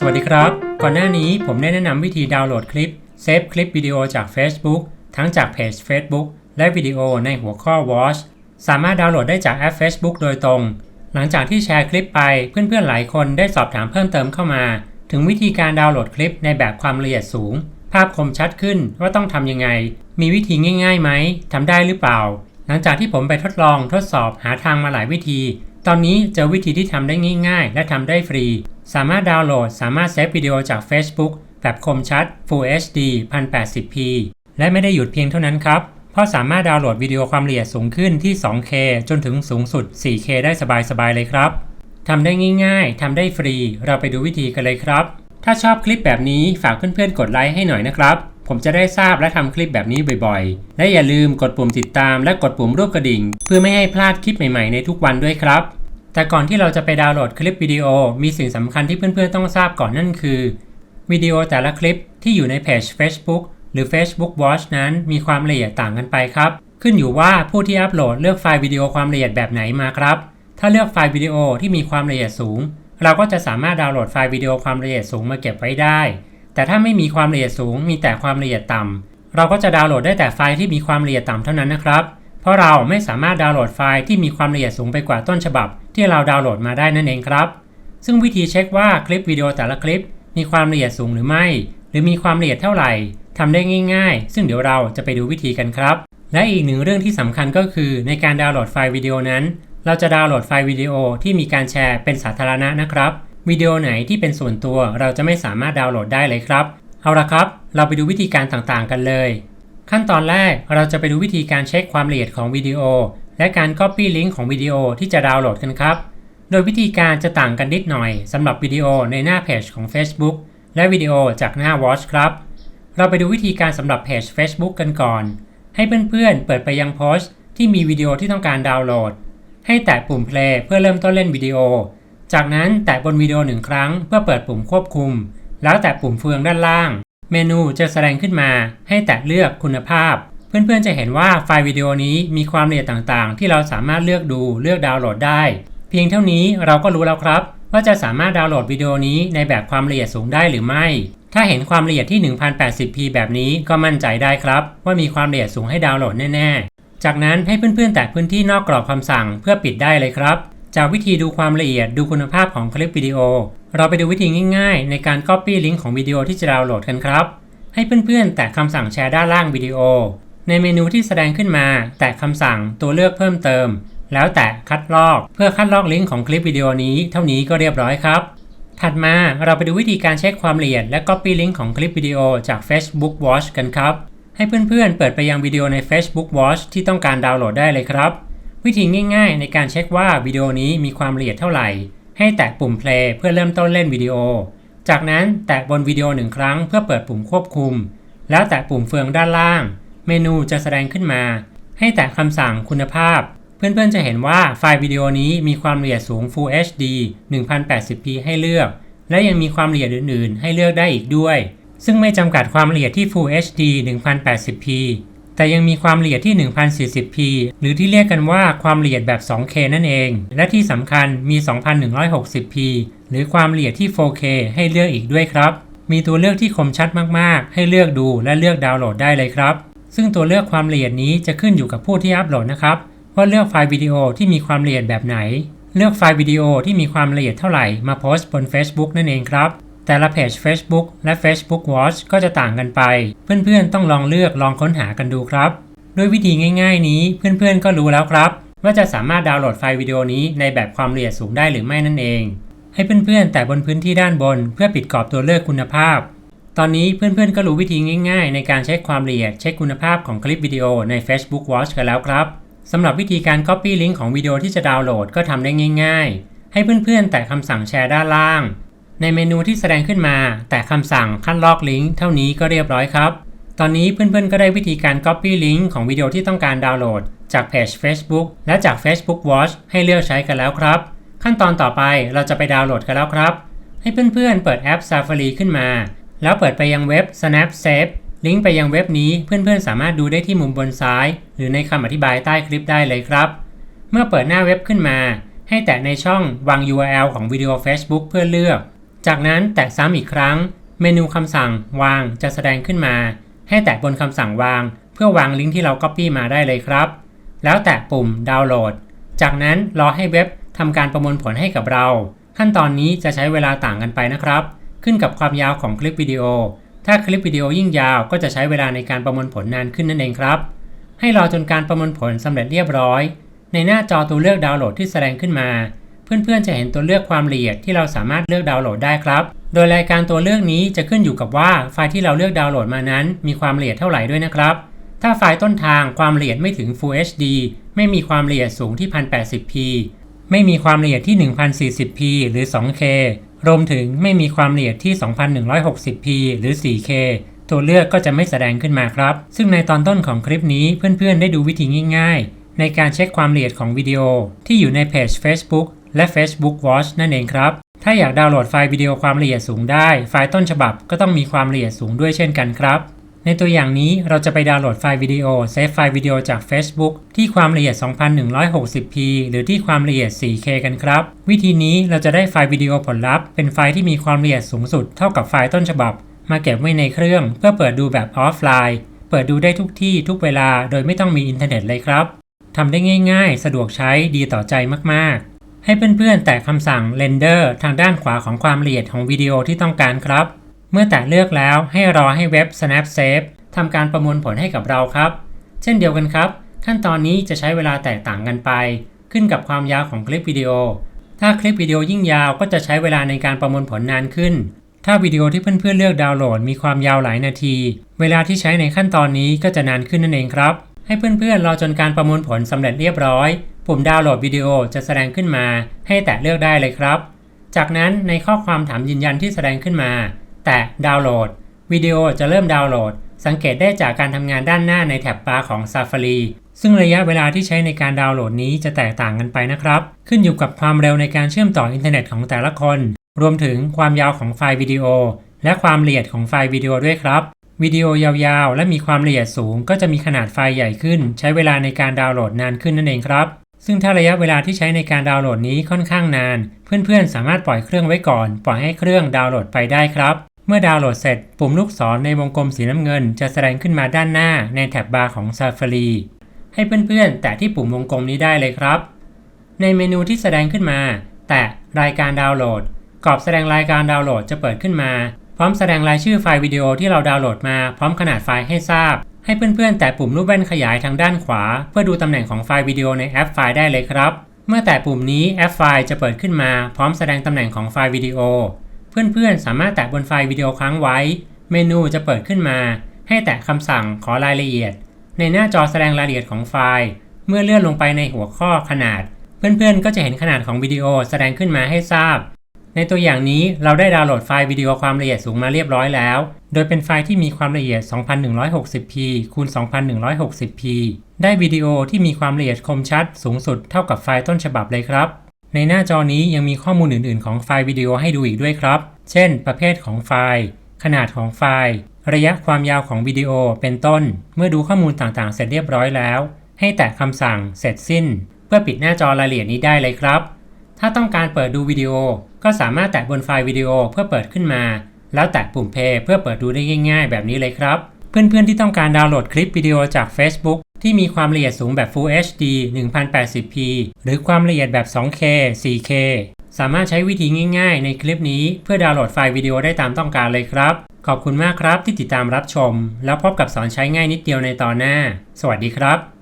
สวัสดีครับ ก่อนหน้านี้ผมได้แนะนำวิธีดาวน์โหลดคลิป เซฟคลิปวิดีโอจาก Facebook ทั้งจากเพจ Facebook และวิดีโอในหัวข้อ Watch สามารถดาวน์โหลดได้จากแอป Facebook โดยตรง หลังจากที่แชร์คลิปไปเพื่อนๆหลายคนได้สอบถามเพิ่มเติมเข้ามา ถึงวิธีการดาวน์โหลดคลิปในแบบความละเอียดสูง ภาพคมชัดขึ้นว่าต้องทำยังไง มีวิธีง่ายๆไหมทำได้หรือเปล่า หลังจากที่ผมไปทดลองทดสอบหาทางมาหลายวิธี ตอนนี้เจอวิธีที่ทำได้ง่าย ๆ และทำได้ฟรี สามารถดาวน์โหลด สามารถเซฟวิดีโอจาก Facebook แบบคมชัด Full HD 1080p และไม่ได้หยุดเพียงเท่านั้นครับ เพราะสามารถดาวน์โหลดวิดีโอความละเอียดสูงขึ้นที่ 2K จนถึงสูงสุด 4K ได้สบายๆเลยครับทำได้ง่ายๆ ทำได้ฟรี เราไปดูวิธีกันเลยครับ ถ้าชอบคลิปแบบนี้ฝากเพื่อนๆ กดไลค์ให้หน่อยนะครับ ผมจะได้ทราบและทำคลิปแบบนี้บ่อยๆ และอย่าลืมกดปุ่มติดตามและกดปุ่มรูปกระดิ่ง เพื่อไม่ให้พลาดคลิปใหม่ๆ ในทุกวันด้วยครับ แต่ก่อนที่เราจะไปดาวน์โหลดคลิปวิดีโอ มีสิ่งสำคัญที่เพื่อนๆต้องทราบก่อนนั่นคือวิดีโอแต่ละคลิปที่อยู่ในเพจ Facebook หรือ Facebook Watch นั้นมีความละเอียดต่างกันไปครับ ขึ้นอยู่ว่าผู้ที่อัปโหลดเลือกไฟล์วิดีโอความละเอียดแบบไหนมาครับ ถ้าเลือกไฟล์วิดีโอที่มีความละเอียดสูง เราก็จะสามารถดาวน์โหลดไฟล์วิดีโอความละเอียดสูงมาเก็บไว้ได้ แต่ถ้าไม่มีความละเอียดสูง มีแต่ความละเอียดต่ำเราก็จะดาวน์โหลดได้แต่ไฟล์ที่มีความละเอียดต่ำเท่านั้นนะครับ เพราะเราไม่สามารถดาวน์โหลดไฟล์ที่มีความละเอียดสูงไปกว่าต้นฉบับ ที่เราดาวน์โหลดมาได้นั่นเองครับ ซึ่งวิธีเช็คว่าคลิปวิดีโอแต่ละคลิป มีความละเอียดสูงหรือไม่ หรือมีความละเอียดเท่าไหร่ทำได้ง่าย ๆ ซึ่งเดี๋ยวเราจะไปดูวิธีกันครับ และอีกหนึ่งเรื่องที่สำคัญก็คือในการดาวน์โหลดไฟล์วิดีโอนั้น เราจะดาวน์โหลดไฟล์วิดีโอที่มีการแชร์เป็นสาธารณะนะครับวิดีโอไหนที่เป็นส่วนตัวเราจะไม่สามารถดาวน์โหลดได้เลยครับ เอาละครับ เราไปดูวิธีการต่างๆกันเลย ขั้นตอนแรกเราจะไปดูวิธีการเช็คความละเอียดของวิดีโอ และการ Copy ลิงก์ของวิดีโอที่จะดาวน์โหลดกันครับ โดยวิธีการจะต่างกันนิดหน่อยสำหรับวิดีโอในหน้าเพจของ Facebook และวิดีโอจากหน้า Watch ครับ เราไปดูวิธีการสำหรับเพจ Facebook กันก่อน ให้เพื่อนๆเปิดไปยังโพสต์ที่มีวิดีโอที่ต้องการดาวน์โหลด ให้แตะปุ่ม play เพื่อเริ่มต้นเล่นวิดีโอ จากนั้นแตะบนวิดีโอหนึ่งครั้งเพื่อเปิดปุ่มควบคุม แล้วแตะปุ่มเฟืองด้านล่าง เมนูจะแสดงขึ้นมา ให้แตะเลือกคุณภาพ เพื่อนๆจะเห็นว่าไฟล์วิดีโอนี้มีความละเอียดต่างๆ ที่เราสามารถเลือกดูเลือกดาวน์โหลดได้ เพียงเท่านี้เราก็รู้แล้วครับ ว่าจะสามารถดาวน์โหลดวิดีโอนี้ในแบบความละเอียดสูงได้หรือไม่ ถ้าเห็นความละเอียดที่ 1080p แบบนี้ก็มั่นใจได้ครับ ว่ามีความละเอียดสูงให้ดาวน์โหลดแน่ๆ จากนั้นให้เพื่อนๆแตะพื้นที่นอกกรอบคำสั่งเพื่อปิดได้เลยครับ จากวิธีดูความละเอียดดูคุณภาพของคลิปวิดีโอ เราไปดูวิธีง่าย ๆ ในการ Copy ลิงก์ของวิดีโอที่จะดาวน์โหลดกันครับ ให้เพื่อนๆแตะคำสั่งแชร์ด้านล่างวิดีโอ ในเมนูที่แสดงขึ้นมา แตะคำสั่งตัวเลือกเพิ่มเติม แล้วแตะคัดลอกเพื่อคัดลอกลิงก์ของคลิปวิดีโอนี้เท่านี้ก็เรียบร้อยครับ ถัดมาเราไปดูวิธีการเช็คความละเอียดและ Copy ลิงก์ของคลิปวิดีโอจาก Facebook Watch กันครับ ให้เพื่อนๆ เปิดไปยังวิดีโอใน Facebook Watch ที่ต้องการดาวน์โหลดได้เลยครับ วิธีง่ายๆ ในการเช็คว่าวิดีโอนี้มีความละเอียดเท่าไหร่ ให้แตะปุ่ม play เพื่อเริ่มต้นเล่นวิดีโอ จากนั้นแตะบนวิดีโอหนึ่งครั้งเพื่อเปิดปุ่มควบคุม แล้วแตะปุ่มเฟืองด้านล่าง เมนูจะแสดงขึ้นมา ให้แตะคำสั่งคุณภาพ เพื่อนๆจะเห็นว่าไฟล์วิดีโอนี้มีความละเอียดสูง Full HD 1080p ให้เลือก และยังมีความละเอียดอื่นๆ ให้เลือกได้อีกด้วย ซึ่งไม่จำกัดความละเอียดที่ Full HD 1080p แต่ยังมีความละเอียดที่ 1040p หรือที่เรียกกันว่าความละเอียดแบบ 2K นั่นเอง และที่สำคัญมี 2160p หรือความละเอียดที่ 4K ให้เลือกอีกด้วยครับ มีตัวเลือกที่คมชัดมากๆ ให้เลือกดูและเลือกดาวน์โหลดได้เลยครับ ซึ่งตัวเลือกความละเอียดนี้จะขึ้นอยู่กับผู้ที่อัปโหลดนะครับ ว่าเลือกไฟล์วิดีโอที่มีความละเอียดแบบไหน เลือกไฟล์วิดีโอที่มีความละเอียดเท่าไหร่มาโพสต์บน Facebook นั่นเองครับ แต่ละเพจ Facebook และ Facebook Watch ก็จะต่างกันไป เพื่อนๆต้องลองเลือกลองค้นหากันดูครับ ด้วยวิธีง่าย ๆ นี้เพื่อนๆก็รู้แล้วครับ ว่าจะสามารถดาวน์โหลดไฟล์วิดีโอนี้ในแบบความละเอียดสูงได้หรือไม่นั่นเอง ให้เพื่อนๆแต่บนพื้นที่ด้านบน เพื่อปิดกรอบตัวเลือกคุณภาพ ตอนนี้เพื่อนๆก็รู้วิธีง่ายๆ ในการเช็คความละเอียดเช็คคุณภาพของคลิปวิดีโอใน Facebook Watch กันแล้วครับสำหรับวิธีการ Copy ลิงก์ของวิดีโอที่จะดาวน์โหลดก็ทำได้ง่าย ๆ ให้เพื่อนๆ แตะคำสั่งแชร์ด้านล่าง ในเมนูที่แสดงขึ้นมา แตะคำสั่งคัดลอกลิงก์เท่านี้ก็เรียบร้อยครับ ตอนนี้เพื่อนๆ ก็ได้วิธีการ Copy ลิงก์ของวิดีโอที่ต้องการดาวน์โหลด จากเพจ Facebook และจาก Facebook Watch ให้เลือกใช้กันแล้วครับ ขั้นตอนต่อไปเราจะไปดาวน์โหลดกันแล้วครับ ให้เพื่อนๆ เปิดแอป Safari ขึ้นมา แล้วเปิดไปยังเว็บ Snapsafe ลิงก์ไปยังเว็บนี้เพื่อนๆ สามารถดูได้ที่มุมบนซ้าย หรือในคำอธิบายใต้คลิปได้เลยครับ เมื่อเปิดหน้าเว็บขึ้นมา ให้แตะในช่องวาง URL ของวิดีโอ Facebook เพื่อเลือก จากนั้นแตะซ้ำอีกครั้ง เมนูคำสั่งวางจะแสดงขึ้นมา ให้แตะบนคำสั่งวาง เพื่อวางลิงก์ที่เรา Copy มาได้เลยครับ แล้วแตะปุ่มดาวน์โหลด จากนั้นรอให้เว็บทำการประมวลผลให้กับเรา ขั้นตอนนี้จะใช้เวลาต่างกันไปนะครับ ขึ้นกับความยาวของคลิปวิดีโอ ถ้าคลิปวิดีโอยิ่งยาวก็จะใช้เวลาในการประมวลผลนานขึ้นนั่นเองครับ ให้รอจนการประมวลผลสำเร็จเรียบร้อย ในหน้าจอตัวเลือกดาวน์โหลดที่แสดงขึ้นมา เพื่อนๆจะเห็นตัวเลือกความละเอียดที่เราสามารถเลือกดาวน์โหลดได้ครับ โดยรายการตัวเลือกนี้จะขึ้นอยู่กับว่าไฟล์ที่เราเลือกดาวน์โหลดมานั้น มีความละเอียดเท่าไหร่ด้วยนะครับ ถ้าไฟล์ต้นทางความละเอียดไม่ถึง Full HD ไม่มีความละเอียดสูงที่ 1080p ไม่มีความละเอียดที่ 1040p หรือ 2K รวมถึงไม่มีความละเอียดที่ 2160p หรือ 4K ตัวเลือกก็จะไม่แสดงขึ้นมาครับ ซึ่งในตอนต้นของคลิปนี้เพื่อนๆ ได้ดูวิธีง่ายๆ ในการเช็คความละเอียดของวิดีโอ ที่อยู่ในเพจ Facebook และ Facebook Watch นั่นเองครับ ถ้าอยากดาวน์โหลดไฟล์วิดีโอความละเอียดสูงได้ ไฟล์ต้นฉบับก็ต้องมีความละเอียดสูงด้วยเช่นกันครับ ในตัวอย่างนี้เราจะไปดาวน์โหลดไฟล์วิดีโอเซฟไฟล์วิดีโอจาก Facebook ที่ความละเอียด 2160p หรือที่ความละเอียด 4K กันครับ วิธีนี้เราจะได้ไฟล์วิดีโอผลลัพธ์เป็นไฟล์ที่มีความละเอียดสูงสุดเท่ากับไฟล์ต้นฉบับ มาเก็บไว้ในเครื่อง เพื่อเปิดดูแบบออฟไลน์ เปิดดูได้ทุกที่ทุกเวลาโดยไม่ต้องมีอินเทอร์เน็ตเลยครับทำได้ง่ายๆ สะดวกใช้ดีต่อใจมากๆ ให้เพื่อนๆ แตะคำสั่ง Render ทางด้านขวาของความละเอียดของวิดีโอที่ต้องการครับ เมื่อแตะเลือกแล้วให้รอให้เว็บ Snap Save ทำการประมวลผลให้กับเราครับ เช่นเดียวกันครับ ขั้นตอนนี้จะใช้เวลาแตกต่างกันไป ขึ้นกับความยาวของคลิปวิดีโอ ถ้าคลิปวิดีโอยิ่งยาวก็จะใช้เวลาในการประมวลผลนานขึ้น ถ้าวิดีโอที่เพื่อนๆเลือกดาวน์โหลดมีความยาวหลายนาที เวลาที่ใช้ในขั้นตอนนี้ก็จะนานขึ้นนั่นเองครับ ให้เพื่อนๆรอจนการประมวลผลสำเร็จเรียบร้อย ปุ่มดาวน์โหลดวิดีโอจะแสดงขึ้นมา ให้แตะเลือกได้เลยครับ จากนั้นในข้อความถามยืนยันที่แสดงขึ้นมา แตะดาวน์โหลดวิดีโอจะเริ่มดาวน์โหลด สังเกตได้จากการทำงานด้านหน้าในแท็บบาร์ของ Safari ซึ่งระยะเวลาที่ใช้ในการดาวน์โหลดนี้จะแตกต่างกันไปนะครับ ขึ้นอยู่กับความเร็วในการเชื่อมต่ออินเทอร์เน็ตของแต่ละคน รวมถึงความยาวของไฟล์วิดีโอ และความละเอียดของไฟล์วิดีโอด้วยครับวิดีโอยาวๆ และมีความละเอียดสูง ก็จะมีขนาดไฟล์ใหญ่ขึ้น ใช้เวลาในการดาวน์โหลดนานขึ้นนั่นเองครับ ซึ่งถ้าระยะเวลาที่ใช้ในการดาวน์โหลดนี้ค่อนข้างนาน เพื่อนๆ สามารถปล่อยเครื่องไว้ก่อน ปล่อยให้เครื่องดาวน์โหลดไปได้ครับ เมื่อดาวน์โหลดเสร็จ ปุ่มลูกศรในวงกลมสีน้ำเงิน จะแสดงขึ้นมาด้านหน้าในแท็บบาร์ของ Safari ให้เพื่อนๆ แตะที่ปุ่มวงกลมนี้ได้เลยครับ ในเมนูที่แสดงขึ้นมา แตะรายการดาวน์โหลด กรอบแสดงรายการดาวน์โหลดจะเปิดขึ้นมา พร้อมแสดงรายชื่อไฟล์วิดีโอที่เราดาวน์โหลดมา พร้อมขนาดไฟล์ให้ทราบ ให้เพื่อนๆ แตะปุ่มรูปแว่นขยายทางด้านขวา เพื่อดูตำแหน่งของไฟล์วิดีโอในแอปไฟล์ได้เลยครับ เมื่อแตะปุ่มนี้แอปไฟล์จะเปิดขึ้นมา พร้อมแสดงตำแหน่งของไฟล์วิดีโอ เพื่อนๆ สามารถแตะบนไฟล์วิดีโอค้างไว้ เมนูจะเปิดขึ้นมา ให้แตะคำสั่งขอรายละเอียด ในหน้าจอแสดงรายละเอียดของไฟล์ เมื่อเลื่อนลงไปในหัวข้อขนาด เพื่อนๆ ก็จะเห็นขนาดของวิดีโอแสดงขึ้นมาให้ทราบ ในตัวอย่างนี้เราได้ดาวน์โหลดไฟล์วิดีโอความละเอียดสูงมาเรียบร้อยแล้ว โดยเป็นไฟล์ที่มีความละเอียด 2160p คูณ 2160p ได้วิดีโอที่มีความละเอียดคมชัดสูงสุดเท่ากับไฟล์ต้นฉบับเลยครับ ในหน้าจอนี้ยังมีข้อมูลอื่น ๆ ของไฟล์วิดีโอให้ดูอีกด้วยครับ เช่น ประเภทของไฟล์ ขนาดของไฟล์ ระยะความยาวของวิดีโอ เป็นต้น เมื่อดูข้อมูลต่างๆ เสร็จเรียบร้อยแล้ว ให้แตะคำสั่งเสร็จสิ้น เพื่อปิดหน้าจอรายละเอียดนี้ได้เลยครับ ถ้าต้องการเปิดดูวิดีโอ ก็สามารถแตะบนไฟล์วิดีโอเพื่อเปิดขึ้นมา แล้วแตะปุ่ม play เพื่อเปิดดูได้ง่าย ๆ แบบนี้เลยครับ เพื่อนๆที่ต้องการดาวน์โหลดคลิปวิดีโอจาก Facebook ที่มีความละเอียดสูงแบบ Full HD 1080p หรือความละเอียดแบบ 2K 4K สามารถใช้วิธีง่ายๆ ในคลิปนี้เพื่อดาวน์โหลดไฟล์วิดีโอได้ตามต้องการเลยครับ ขอบคุณมากครับที่ติดตามรับชม แล้วพบกับสอนใช้ง่ายนิดเดียวในตอนหน้า สวัสดีครับ